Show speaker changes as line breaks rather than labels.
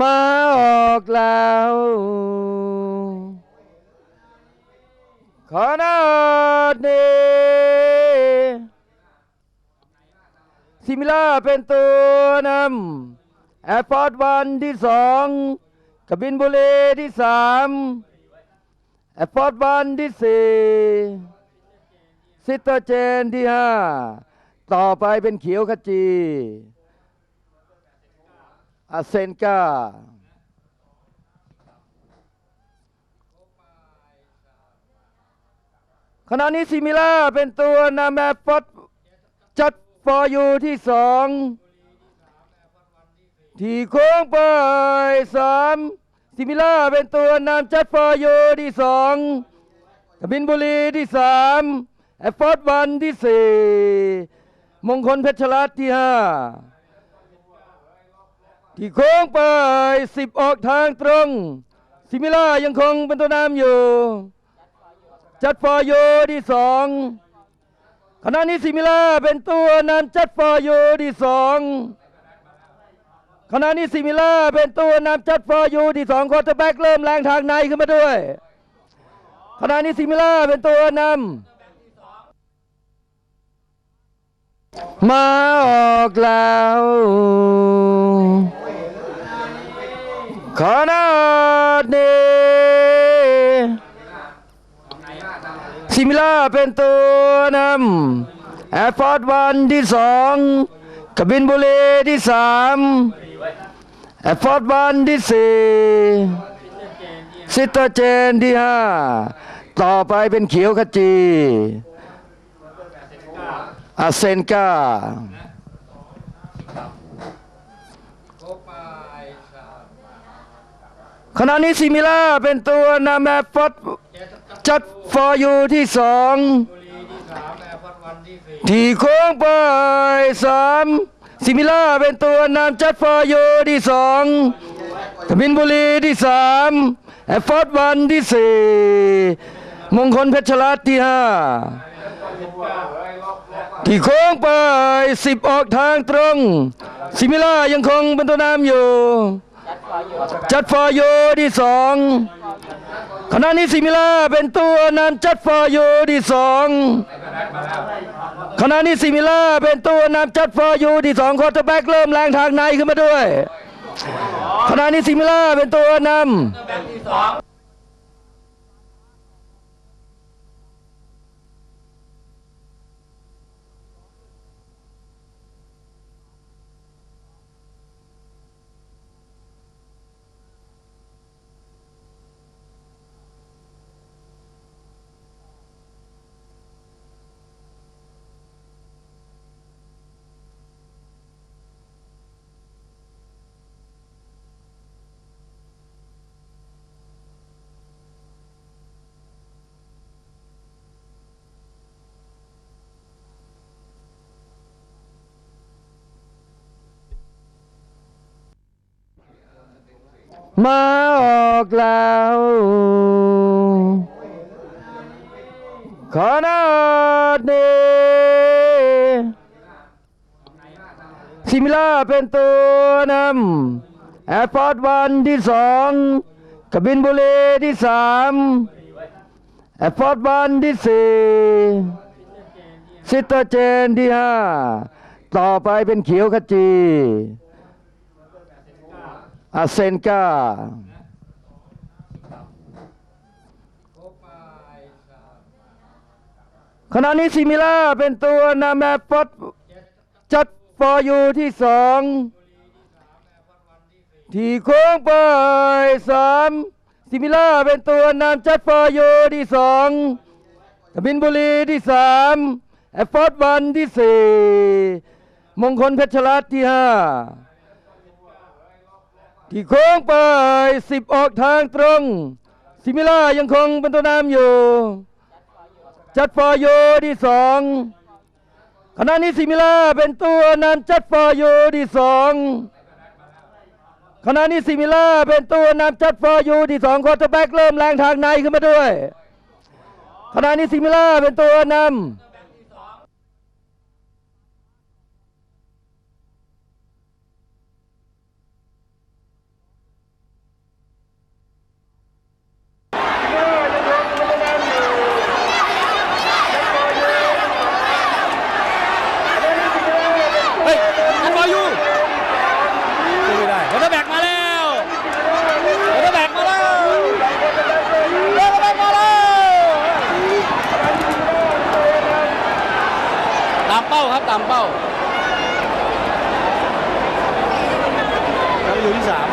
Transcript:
มาออกแล้วขนาดนี้ซิมิล่าเป็นตัวนำแอร์ฟอร์ดวันที่สองกบินบุรีที่สามแอร์ฟอร์ดวันที่สี่ซิสเตอร์เจนที่ห้าต่อไปเป็นเขียวขจี อาเซนกาขณะนี้ซิมิล่าเป็นตัวนำแอร์ฟอร์ดจัดฟอร์ยูที่สองที่โค้งไปสามซิมิล่าเป็นตัวนำจัดฟอร์ยูที่สองกบินบุรีที่สามแอร์ฟอร์ดวันที่สี่มงคลเพชรรัตน์ที่ห้า ที่โค้งไปสิบออกทางตรงซิมิล่ายังคงเป็นตัวนำอยู่ จัดฟอร์โยที่สองขณะนี้ซิมิล่าเป็นตัวนำจัดฟอร์โยที่สองขณะนี้ซิมิล่าเป็นตัวนำจัดฟอร์โยที่สองคอร์เตอร์แบ็กเริ่มแรงทางในขึ้นมาด้วยขณะนี้ซิมิล่าเป็นตัวนำมาออกแล้ว ขนาดนี้ซิมิล่าเป็นตัวนำแอร์ฟอร์ดวันที่สองกบินบุรีที่สามแอร์ฟอร์ดวันที่สี่ซิตเจนที่ห้าต่อไปเป็นเขียวขจีอาเซนกา ขณะนี้ซิมิล่าเป็นตัวนำแอร์ฟอดจัดฟอร์ยูที่สองที่โค้งไปสามซิมิล่าเป็นตัวนำจัดฟอร์ยูที่สองกบินบุรีที่สามแอร์ฟอร์ดวันที่สี่มงคลเพชรรัตที่ห้าที่โค้งไปสิบออกทางตรงซิมิล่ายังคงเป็นตัวนำอยู่ จัดฟอร์ยูที่สองขณะนี้ซิมิล่าเป็นตัวนำจัดฟอร์ยูที่สองขณะนี้ซิมิล่าเป็นตัวนำจัดฟอร์ยูที่สองคอร์เตอร์แบ็กเริ่มแรงทางในขึ้นมาด้วยขณะนี้ซิมิล่าเป็นตัวนำ มาออกแล้ว ขอนาดนี้ซิมิล่าเป็นตัวนำแอร์ฟอร์ดวันที่สองกบินบุรีที่สามแอร์ฟอร์ดวันที่สี่ซิสเตอร์เจนที่ห้าต่อไปเป็นเขียวขจี อาเซนกาขณะนี้ซิมิล่าเป็นตัวนำแอร์ฟอร์ดจัดฟอร์ยูที่สองที่โค้งไปสามซิมิล่าเป็นตัวนำจัดฟอร์ยูที่สองกบินบุรีที่สามแอร์ฟอร์ดวันที่สี่มงคลเพชรรัตน์ที่ห้า ที่โค้งไปสิบออกทางตรง ซิมิล่ายังคงเป็นตัวนำอยู่ จัดฟอร์โยที่สองขณะนี้ซิมิล่าเป็นตัวนำจัดฟอร์โยที่สองขณะนี้ซิมิล่าเป็นตัวนำจัดฟอร์โยที่สองคอร์เตอร์แบ็กเริ่มแรงทางในขึ้นมาด้วย ขณะนี้ซิมิล่าเป็นตัวนำ ตา
มเป้าครับตามเป้าแล้วอยู่ที่สาม